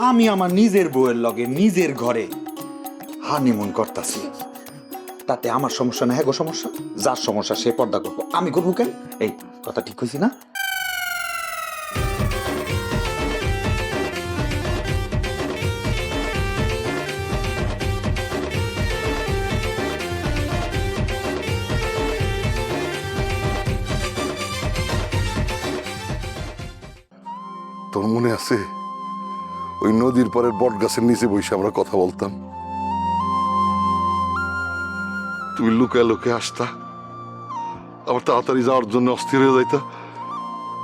আমি আমার নিজের বউয়ের লগে নিজের ঘরে হানিমুন করতাছি। তাতে আমার সমস্যা না হ্যাঁ গো সমস্যা? যার সমস্যা সে পর্দা করব। আমি করব কেন? এই, কথা ঠিক হয়েছি না? নদীর পাড়ের বট গাছের নিচে বসে আমরা কথা বলতাম। তুমি লুকায় লুকে আসতা। আবার তাড়াতাড়ি যাওয়ার জন্য অস্থির হয়ে যাইতা।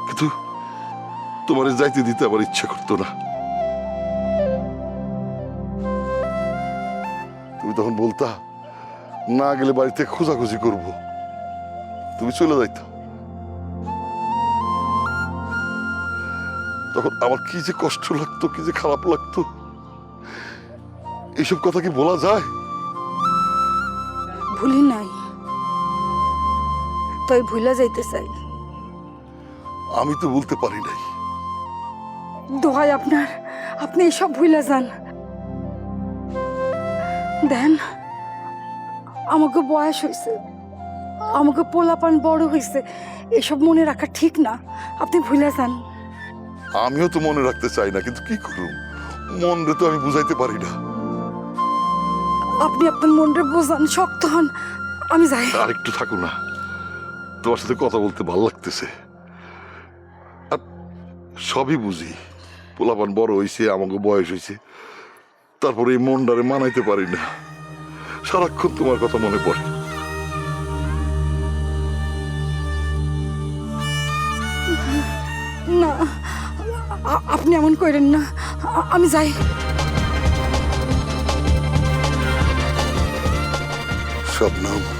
কিন্তু তোমার যাইতে দিতে আমার ইচ্ছা করতো না। তুমি তখন বলতা, না গেলে বাড়িতে খোঁজাখুঁজি করব। তুমি চলে যাইতা। তখন আমার কি যে কষ্ট লাগতো কি যে খারাপ লাগতো। এইসব কথা কি বলা যায়? ভুলি নাই। তাই ভুলা যাইতে চাই। আমি তো বলতে পারি নাই। দোহাই আপনার আপনি এসব ভুলা যান। দেন আমাকে বয়স হয়েছে আমাকে পোলাপান বড় হয়েছে এসব মনে রাখা ঠিক না। আপনি ভুলে যান। আমিও তো মনে রাখতে চাই না কিন্তু কি করব মন রে তো আমি বুঝাইতে পারি না। আপনি আপনার মনরে বোঝান শক্ত হন। আমি যাই। আর একটু থাকো না। তোমার সাথে কথা বলতে ভালো লাগতেছে। আর সবই বুঝি। পোলাপান বড় হয়েছে আমাকে বয়স হয়েছে তারপরে এই মনটারে মানাইতে পারি না। সারাক্ষণ তোমার কথা মনে পড়ে। আপনি এমন করেন না। আমি যাই। শবনম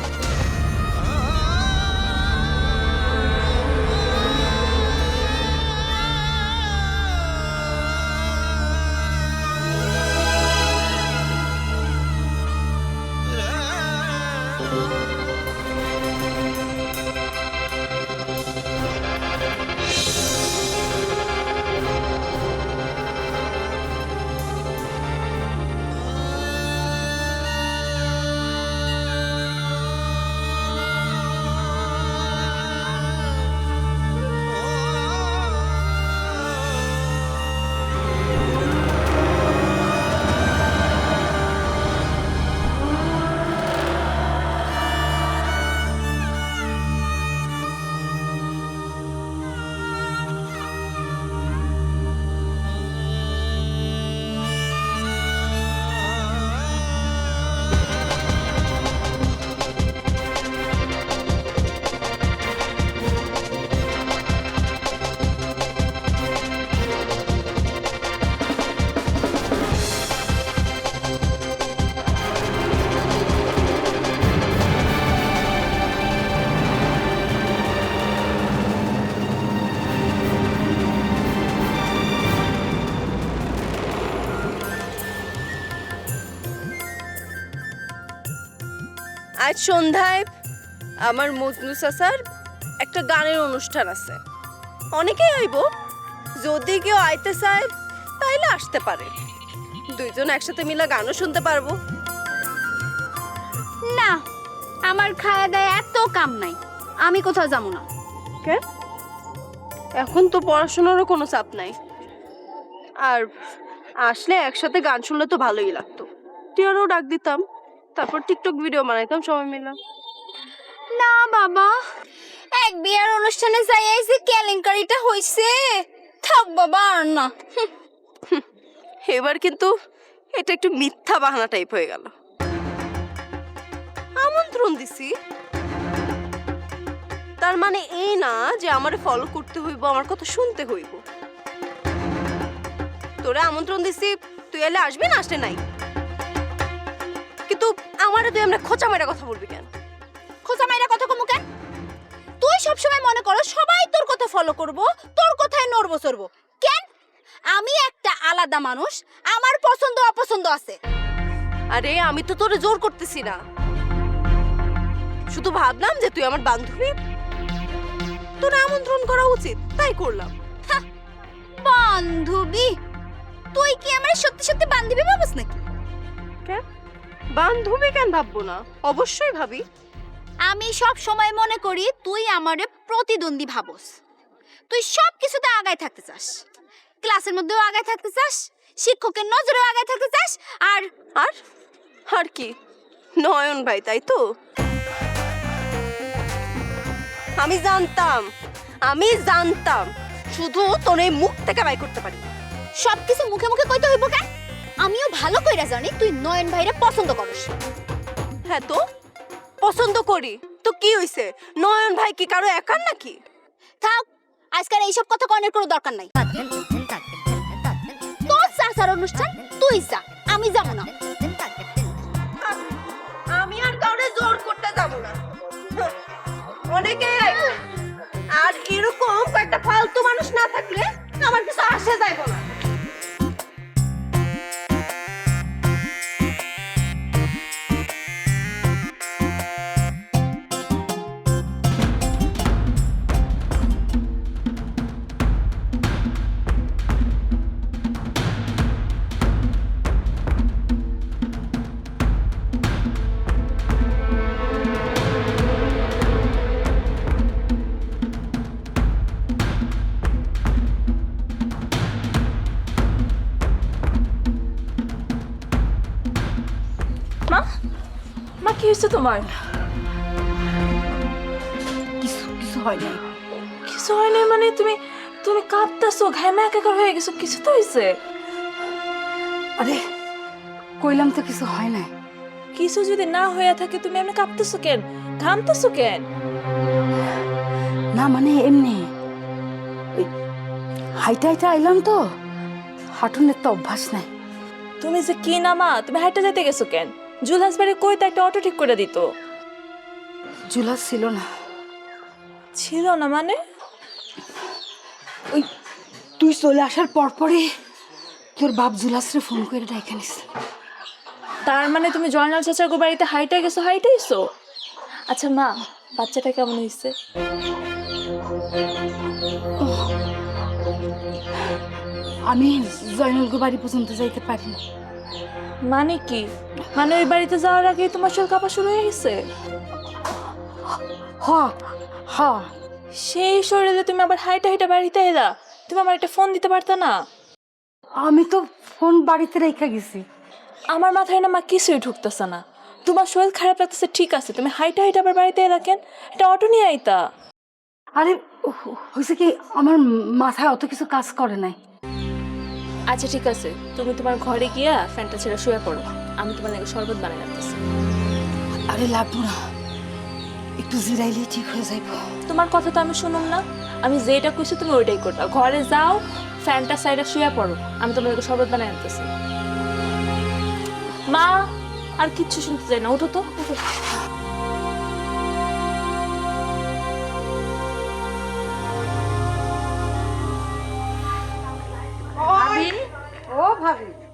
আজ সন্ধ্যায় আমার মজনু চাচার একটা গানের অনুষ্ঠান আছে। অনেকেই আইব যদি কেউ আইতে চায় তাইলে আসতে পারে। দুইজন একসাথে মিলে গানও শুনতে পারব। না আমার খায়া দায় এত কাম নাই। আমি কোথাও যাব না। কে? এখন তো পড়াশোনারও কোনো চাপ নাই। আর আসলে একসাথে গান শুনলে তো ভালোই লাগতো। টিয়ারও ডাক দিতাম। তারপর টিকটক ভিডিও বানাইতাম সবাই মিলে। না বাবা এক বিয়ার অনুষ্ঠানে যাই যে কেলেঙ্কারিটা হইছে। থাক বাবা আর না। এবার কিন্তু এটা একটু মিথ্যা বাহানা টাইপ হয়ে গেল। আমন্ত্রণ দিছি। তার মানে এই না যে আমারে ফলো করতে হইব আমার কথা শুনতে হইব। তোরে আমন্ত্রণ দিছি তুই এলে আসবি না আসলে নাই? আমারে তুই আমরা খোঁচা মেরা কথা বলবি কেন? খোঁচা মাইরা কথা কমু কেন? তুই সব সময় মনে করো সবাই তোর কথা ফলো করব, তোর কথায় নড়বো, চড়বো। কেন? আমি একটা আলাদা মানুষ, আমার পছন্দ, অপছন্দ আছে। আরে, আমি তো তোরে জোর করতেছি না। শুধু ভাবলাম যে তুই আমার বান্ধবী। তোর আমন্ত্রণ করা উচিত, তাই করলাম। বান্ধবী? তুই কি আমার সত্যি সত্যি বান্ধবী ভাবস নাকি? বান্ধবী কেন ভাববো না? অবশ্যই ভাবি। আমি সব সময় মনে করি তুই আমারে প্রতিদ্বন্দ্বী ভাবস। তুই সব কিছুতে আগায় থাকতে চাস। ক্লাসের মধ্যেও আগায় থাকতে চাস শিক্ষকের নজরেও আগায় থাকতে চাস আর আর? আর কি? নয়ন ভাই তাই তো? আমি জানতাম আমি জানতাম শুধু তোর এই মুখ থেকে বাই করতে পারি। সব কিছু মুখে মুখে কইতে হইব কেন? আমিও ভালো কইরা জানি তুই নয়ন ভাইরে পছন্দ করস। হ্যাঁ তো? পছন্দ করি। তো কি হইছে? নয়ন ভাই কি কারও একার নাকি? থাক আজকাল এইসব কথা কনের কোনো দরকার নাই। তোর চাচার অনুষ্ঠান তুই যা আমি যাব না। আমি আর কাউরে জোর করতে যাব না। আইবো। আর এরকম কয়েকটা ফালতু মানুষ না থাকলে আমার কিছু আসে যাইব না। তোমার কিছু কিছু হয় নাই। কিছু হয় নাই মানে তুমি তুমি কাঁপতেছো ঘামে একাকার হয়ে গেছো কিছু তো হয়েছে আরে কইলাম তো কিছু হয় নাই। কিছু যদি না হয়ে থাকে তুমি এমনি কাঁপতেছো কেন? ঘামতেছো কেন? না মানে এমনি। হাইটা হাইটা আইলাম তো। হাঁটুনের তো অভ্যাস নাই। তুমি যে কি না মা তুমি হাইটে যেতে গেছো কেন? জুলহাস বাড়ি কই তো একটা অটো ঠিক করে দিত? জুলাস ছিল না। ছিল না মানে? ওই তুই চলে আসার পর পরে তোর বাপ জুলাসরে ফোন করে ডাইকা নিস তার মানে তুমি জয়নাল চাচার গো বাড়িতে হাইটে গেছো হাইটে এসো? আচ্ছা মা বাচ্চাটা কেমন হয়েছে আমি জয়নুলগো বাড়ি পর্যন্ত যাইতে পারি না মানে কি? মানে ওই বাড়িতে যাওয়ার আগে তোমার শরীর কাঁপা শুরু হয়ে গেছে? হ হ। সেই শরীরে তুমি আবার হাইটা হাইটা বাড়িতে এলা। তুমি আমার একটা ফোন দিতে পারতা না। আমি তো ফোন বাড়িতে রেখে গেছি। আমার মাথায় না মা কিছুই ঢুকতেছে না। তোমার শরীর খারাপ লাগতেছে ঠিক আছে। তুমি হাইটা হাইটা আবার বাড়িতে এলা কেন? এটা অটো নিয়ে আইতা। আরে হয়েছে কি? আমার মাথায় অত কিছু কাজ করে নাই। আচ্ছা ঠিক আছে। তুমি তোমার ঘরে গিয়া ফ্যানটা ছেড়ে শুয়ে পড়ো। আমি তোমার লাগে শরবত বানিয়ে রাখতেছি। আরে লাগবো না। একটু জিরাইলেই ঠিক হয়ে যাইব। তোমার কথা তো আমি শুনুম না। আমি যেটা কইছি তুমি ওইটাই করবা ঘরে যাও ফ্যানটা সাইডে শুয়ে পড়ো। আমি তোমার লাগে শরবত বানিয়ে আনতেছি মা আর কিচ্ছু শুনতে চাই না। উঠো তো। উঠো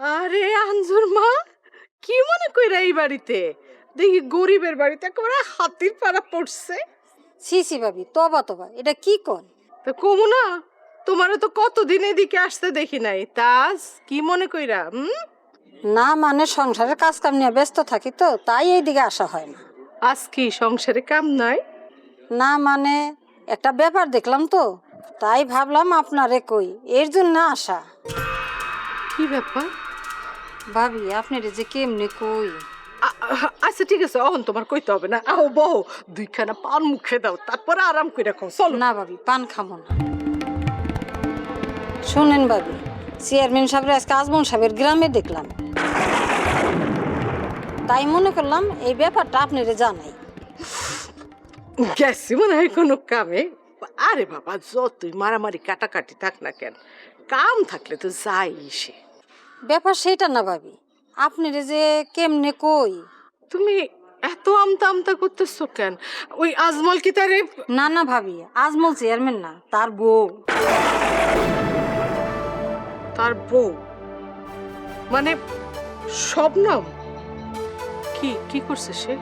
আরে আঞ্জুর মা কি মনে কইরা এই বাড়িতে? দেখি গরিবের বাড়িতে একেবারে হাতির পাড়া পড়ছে। সি সি ভাবি তবা তবা এটা কি কর তো কমু না তোমারও তো কতদিন এদিকে আসতে দেখি নাই। তাজ কি মনে কইরা হুম? না মানে সংসারের কাজ কাম নিয়ে ব্যস্ত থাকি তো তাই এইদিকে আসা হয় না। আজ কি সংসারে কাম নাই? না মানে একটা ব্যাপার দেখলাম তো তাই ভাবলাম আপনারে কই এর জন্য আসা। কি ব্যাপার? ভাবি আপনার যে কেমনে কই? আচ্ছা ঠিক আছে অহন তোমার কইতে হবে না। আও বউ দুইখানা পান মুখে দাও তারপরে আরাম করে রাখো চলো। না ভাবি পান খামো না। শোনেন ভাবি চেয়ারম্যান সাহেবের আজকে আজমন সাহেবের গ্রামে দেখলাম। তাই মনে করলাম এই ব্যাপারটা আপনারে জানাই। গেছি মনে হয় কোনো কামে। আরে বাবা যতই মারামারি কাটাকাটি থাক না কেন কাম থাকলে তো যাই সে। ব্যাপার সেটা না ভাবি। আপনারে যে কেমনে কই? তুমি এত আমতা আমতা করতেছো কেন? ওই আজমল কি তারে না না ভাবি আজমল চেয়ারম্যান না তার বউ। তার বউ? মানে শবনম? কি কি করছে সে?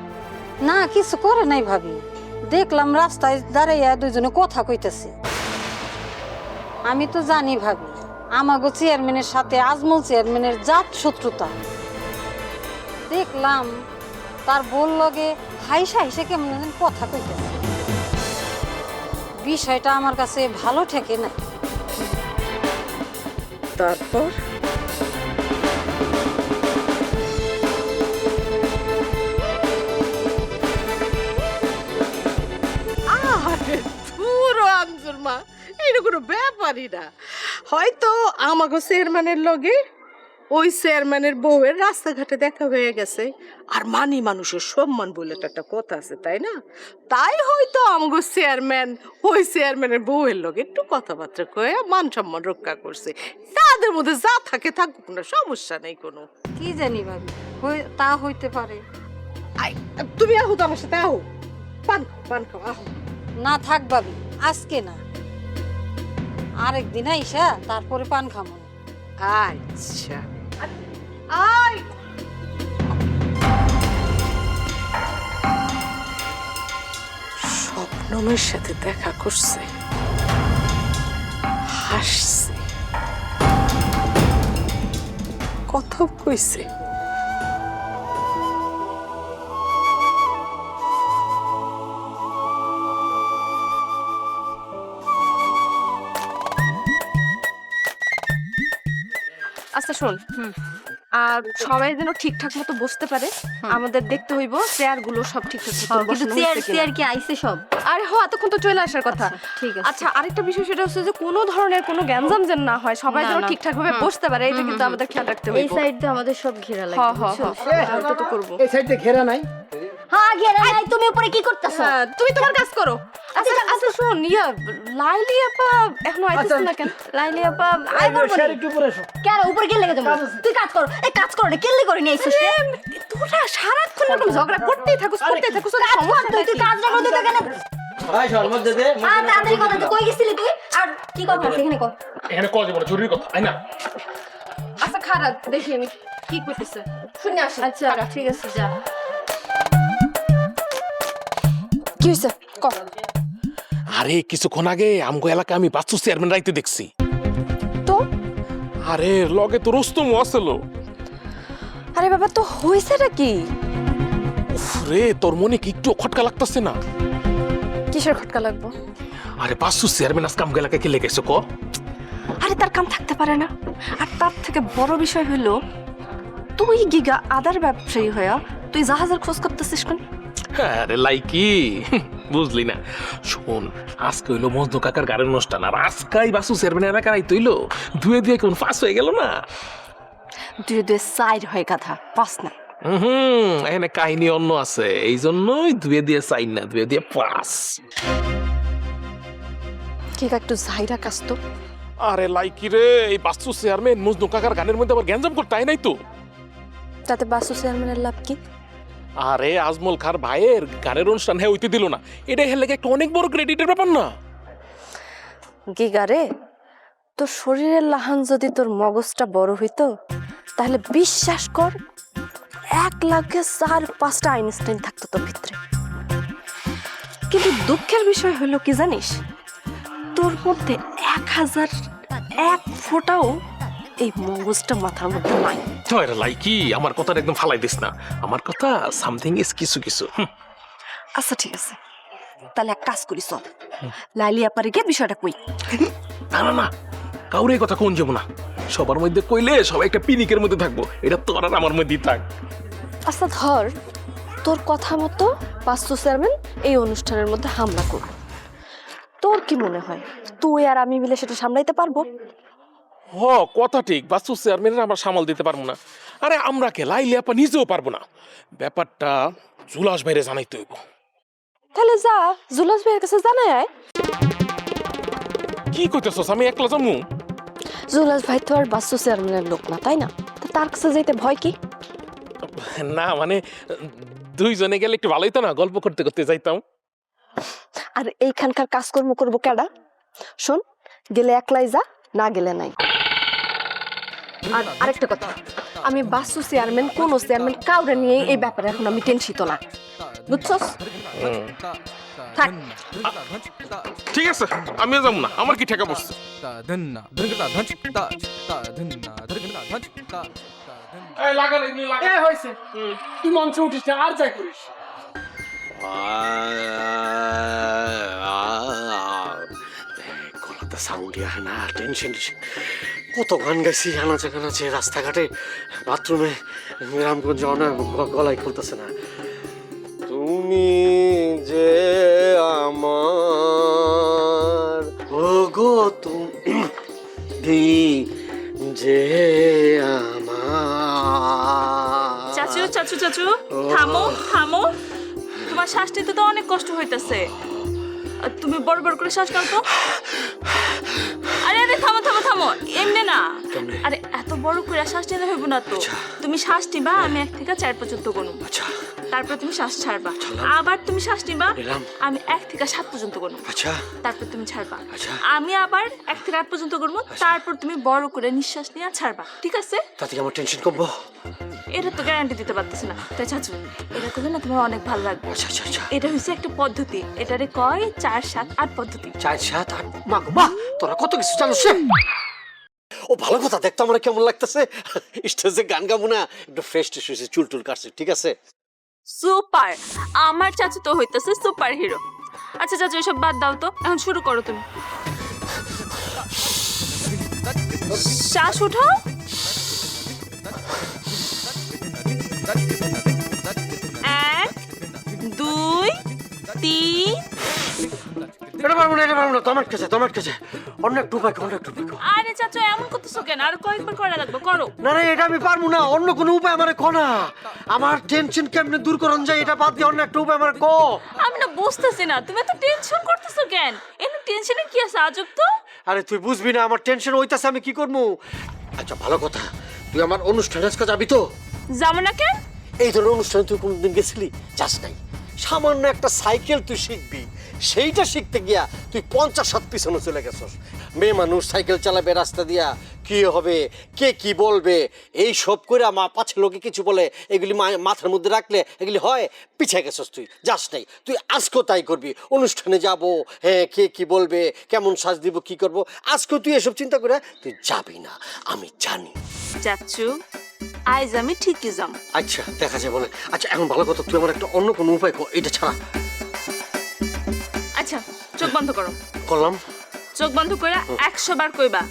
না কিছু করে নাই ভাবি। দেখলাম রাস্তায় দাঁড়াইয়া দুজনে কথা কইতেছে। আমি তো জানি ভাবি। আমাগো চেয়ারম্যানের সাথে আজমল চেয়ারম্যানের জাত শত্রুতা। দেখলাম তার বোন লগে হাইসা হাইসা কেমন কথা কইতেছে। বিষয়টা আমার কাছে ভালো ঠেকে না তারপর? আরে পুরো আঞ্জুর মা, এটা কোনো ব্যাপারই না। হয়তো আমাগো চেয়ারম্যানের লগে ওই চেয়ারম্যানের বউয়ের রাস্তাঘাটে দেখা হয়ে গেছে। আর মানি মানুষের সম্মান বলে তো একটা কথা আছে তাই না? তাই হয়তো আমগো চেয়ারম্যান ওই চেয়ারম্যানের বউয়ের লগে একটু কথাবার্তা কয়ে মান সম্মান রক্ষা করছে। তাদের মধ্যে যা থাকে থাকুক না সমস্যা নেই কোনো। কি জানি ভাবি তা হইতে পারে। আই তুমি আহো তো আমার সাথে আহো। পান খাও পান খাও আহো। না থাক ভাবি আজকে না। আরেকদিন আইসা তারপরে পান খামো। আচ্ছা। আয়! স্বপ্নমের সাথে দেখা করছে। হাসছে। কথা কইছে। আচ্ছা শোন আর সবাই যেন ঠিকঠাক মতো বসতে পারে আমাদের দেখতে হইব চেয়ারগুলো সব ঠিকঠাক মতো হ্যাঁ, কিন্তু চেয়ার চেয়ার কি আইছে সব? আরে হো এতক্ষণ তো চলে আসার কথা। ঠিক আছে। আচ্ছা আরেকটা বিষয় সেটা হচ্ছে যে কোনো ধরনের কোনো গ্যাঞ্জাম যেন না হয় সবাই যেন ঠিকঠাক ভাবে বসতে পারে এটা কিন্তু আমাদের খেয়াল রাখতে হবে এই সাইড দিয়ে আমাদের সব ঘেরা হ লাগবে হ হ। বুঝছ? তো করব। এই সাইডে ঘেরা নাই। হ্যাঁ ঘেরা নাই তুমি উপরে কি করতেছো? হ্যাঁ, তুমি তোমার কাজ করো। আচ্ছা আচ্ছা শোন ইয়া লাইলি আপা এখনও আইতেছ না কেন? লাইলি আপা আই বলব স্যার একটু উপরে এসো। কেন উপরে কে লেগে যাব তুই কাজ কর এই কাজ কর না কেলে করে নিয়ে আইছিস রে তোরা সারাক্ষণ এরকম ঝগড়া করতেই থাকুস করতেই থাকুস তোর কাজ কর সমস্যা তুই তুই কাজ না করতে কেন ভাই শরবত দে দে আর তাড়াতাড়ি কথা তুই কই গেছিলি তুই? আর কি কথা এখানে কর। এখানে কল দেবো জরুরি কথা তাই না? আচ্ছা খারাপ দেখি আমি কি করতেছে। শুনে আসি। আচ্ছা ঠিক আছে যা। কি হয়েছে ক। আরে কিছুক্ষণ আগে আমগো এলাকা আমি বাচ্চু চেয়ারম্যান রাইতে দেখছি। তো? আরে লগে তো রুস্তম আসছিল আরে বাবা তো হয়েছেটা কি? রে তোর মনে কি একটু খটকা লাগতেছে না? কিসের খটকা লাগবো? আরে বাচ্চু চেয়ারম্যান আজকে আমগো এলাকায় কি লেগেছে ক? আরে তার কাম থাকতে পারে না। আর তার থেকে বড় বিষয় হলো তুই গিগা আদার ব্যবসায়ী হইয়া তুই জাহাজের খোঁজ করতেছিস কোন? হ্যাঁ, আরে লাইকি। বুঝলি না। শোন আজকে হইল মজনু কাকার গাড়ির অনুষ্ঠান আর আজকাই বাসু চেয়ারম্যান এলাকার আইতে হইল। ধুয়ে ধুয়ে কেমন ফাঁস হয়ে গেল না। দুই দুই সাইড হয়ে কথা পাস না। হুম এখানে কাহিনী অন্য আছে। এই জন্যই ধুয়ে দিয়ে চাই না ধুয়ে দিয়ে পাস। গিগা একটু জাহিরা কাজ তো? আরে লাইকি রে এই বাস্তু চেয়ারম্যান মজনু কাকার গানের মধ্যে আবার গ্যাঞ্জাম করতে হয় নাই তো। তাতে বাসু চেয়ারম্যানের লাভ কি? আরে আজমল খার ভাইয়ের গানের অনুষ্ঠান হ্যাঁ হইতে দিল না। এটা হেলে একটা অনেক বড় ক্রেডিটের ব্যাপার না? গিগারে তোর শরীরের লাহান যদি তোর মগজটা বড় হইতো, তাহলে বিশ্বাস কর, এক লাখে চার, পাঁচটা আইনস্টাইন থাকতো তোর ভিতরে। কিন্তু দুঃখের বিষয় হলো কি জানিস? তোর মধ্যে এক হাজার এক ফোঁটাও এই মগজটা মাথার মধ্যে নাই। জয় রে লাইকি আমার কথাটা একদম ফালাই দিস না। আমার কথা সামথিং ইজ কিছু কিছু। হুম। আচ্ছা ঠিক আছে। তাহলে এক কাজ করি চল। লাইলি আপারে গিয়ে বিষয়টা কই? না না না। কাউরে এই কথা কোন যাব না। সবার মধ্যে কইলে সবাই একটা পিনিকের মধ্যে থাকব। এটা তোর আর আমার মধ্যেই থাক। আচ্ছা ধর তোর কথা মতো বাস্তু চেয়ারম্যান এই অনুষ্ঠানের মধ্যে হামলা করল তোর কি মনে হয়? তুই আর আমি মিলে সেটা সামলাইতে পারব? হ কথা ঠিক বাস্তু চেয়ারম্যানের আমরা সামাল দিতে পারব না। আরে আমরা কে? লাইলে আপা নিজেও পারব না। ব্যাপারটা জুলাস ভাইরে জানাইতে হইব। তাহলে যা জুলাস ভাইয়ের কাছে জানাই আয়। কি কইতেছস? আমি একলা যামু? জুলাস ভাই তো আর বাস্তু চেয়ারম্যানের লোক না তাই না? তা তার কাছে যাইতে ভয় কি? না মানে দুইজনে গেলে একটু ভালোই তো না গল্প করতে করতে যাইতাম। আর এইখানকার কাজকর্ম করব কেডা? শোন গেলে একলাই যা না গেলে নাই। আর আরেকটা কথা আমি বাসু চেয়ারম্যান কোন চেয়ারম্যান কাউরে নিয়ে এই ব্যাপারে এখন আমি টেনশিত না বুঝছস থাক ঠিক আছে আমিও যাব না আমার কি ঠেকা হয়েছে তুই মঞ্চে উঠিস আর যাই করিস গলাতে সাউন্ড না টেনশন টেনশন কত গান গাইছি, আনাচে কানাচে, রাস্তাঘাটে, বাথরুমে, গ্রামগঞ্জে অনেক গলায় খুলতেছে না। তুমি যে আমার ও গো তুমি যে আমার। চাচু চাচু চাচু, থামো থামো। তোমার শ্বাস নিতে তো অনেক কষ্ট হইতাছে। তুমি বড় বড় করে শ্বাস নাও তো। থামো এমনি না? আরে এত বড় করে শ্বাস নিতে হইব না তো? তুমি শ্বাস নিবা আমি এক থেকে চার পর্যন্ত গুনব আচ্ছা। তারপর তুমি শ্বাস ছাড়বা। আবার তুমি শ্বাস নিবা আমি এক থেকে সাত পর্যন্ত গুনব আচ্ছা। তারপর তুমি ছাড়বা। আচ্ছা। আমি আবার এক থেকে আট পর্যন্ত গুনবো তারপর তুমি বড় করে নিঃশ্বাস নিয়ে ছাড়বা। ঠিক আছে? তাতে আমার টেনশন কমবো। এটা তো গ্যারান্টি দিতে পারতেছি না। তাই চাচু এটা করলে না তোমার অনেক ভালো লাগবে। আচ্ছা আচ্ছা আচ্ছা। এটা হচ্ছে একটা পদ্ধতি। এটারে কয়? চার সাত আট পদ্ধতি। চার সাত আট। মা! তোরা কত কিছু জানোস রে? ও, ভালো কথা, দেখতো আমার কেমন লাগতেছে? স্টেজে গান গাবো না, একটু ফ্রেশ ট্রেশ হয়েছে, চুল টুল কাটছে, ঠিক আছে? সুপার, আমার চাচু তো হইতেছে সুপার হিরো। আচ্ছা চাচু, এসব বাদ দাও তো, এখন শুরু করো তুমি। শ্বাস উঠাও। এক, দুই, তিন এটা পারব না এটা পারব না তোমার কাছে তোমার কাছে। অন্য একটু উপায় অন্য একটু উপায় আরে চাচু এমন করতেছো কেন? আর কয়েকবার করা লাগবে করো। না না এটা আমি পারব না অন্য কোনো উপায় আমার কনা আমার টেনশন কেমনে দূর করন যায় এটা বাদ দিয়ে অন্য একটা উপায় আমার ক। আমি না বুঝতেছি না তুমি তো টেনশন করতেছো কেন? এমনি টেনশনে কি আছে আজব তো? আরে তুই বুঝবি না আমার টেনশন হইতাছে আমি কি করব? আচ্ছা ভালো কথা তুই আমার অনুষ্ঠানে আজকে যাবি তো? যাব না কেন? এই ধরনের অনুষ্ঠানে তুই কোনদিন গেছিলি? যাস নাই। সামান্য একটা সাইকেল তুই শিখবি, সেইটা শিখতে গিয়া তুই পঞ্চাশ সাত পিছনে চলে গেছস। মেয়ে মানুষ সাইকেল চালাবে রাস্তা দিয়া, কি হবে, কে কি বলবে, এই সব করে মা পাছে লোকে কিছু বলে, এগুলি মাথার মধ্যে রাখলে এগুলি হয়, পিছিয়ে গেছস তুই, যাস নাই। তুই আজকেও তাই করবি, অনুষ্ঠানে যাব হ্যাঁ কে কি বলবে, কেমন সাজ দিব, কি করব, আজকেও তুই এসব চিন্তা করে তুই যাবি না, আমি জানি। চাচ্ছু আইজ আমি ঠিকই যাম আচ্ছা দেখা যাবে বলে আচ্ছা এখন ভালো কথা তুই আমার একটা অন্য কোনো উপায় কর এটা ছাড়া। আচ্ছা চোখ বন্ধ করো। করলাম। চোখ বন্ধ করে একশো বার কইবা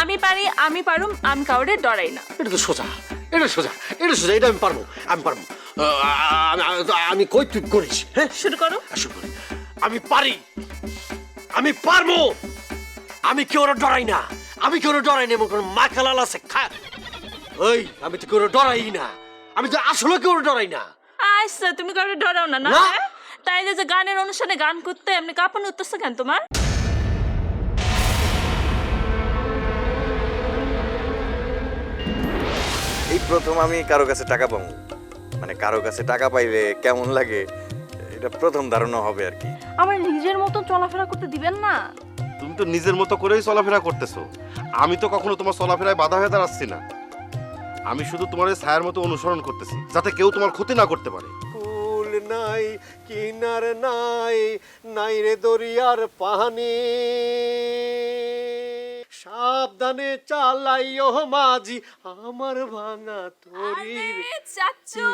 আমি পারি আমি পারুম আমি কাউরে ডরাই না। এটা তো সোজা এটা সোজা এটা সোজা এটা আমি পারব আমি পারব। আমি কই তুই করিস হ্যাঁ? শুরু করো। শুরু করি। আমি পারি আমি পারব। আমি কেউ ডরাই না আমি কেউ ডরাই না এমন কোনো মাখালাল আছে খা ওই আমি তো কেউ ডরাই না। আমি তো আসলে কেউ ডরাই না। আচ্ছা তুমি কাউরে ডরাও না না? না। তাইলে যে গানের অনুষ্ঠানে গান করতে এমনি কাঁপানো উঠতেছে কেন তোমার? এই প্রথম আমি কারও কাছে টাকা পাবো। মানে কারও কাছে টাকা পাইলে কেমন লাগে এটা প্রথম ধারণা হবে আর কি। আমার নিজের মতো চলাফেরা করতে দিবেন না? তুমি তো নিজের মতো করেই চলাফেরা করতেছো। আমি তো কখনো তোমার চলাফেরায় বাধা হয়ে দাঁড়াচ্ছি না। আমি শুধু তোমার এই ছায়ার মতো অনুসরণ করতেছি যাতে কেউ তোমার ক্ষতি না করতে পারে। ফুল নাই কিনার নাই নাই রে দরিয়ার পানি সাবধানে চালাইও মাঝি আমার ভাঙা তরি আরে চাচ্চু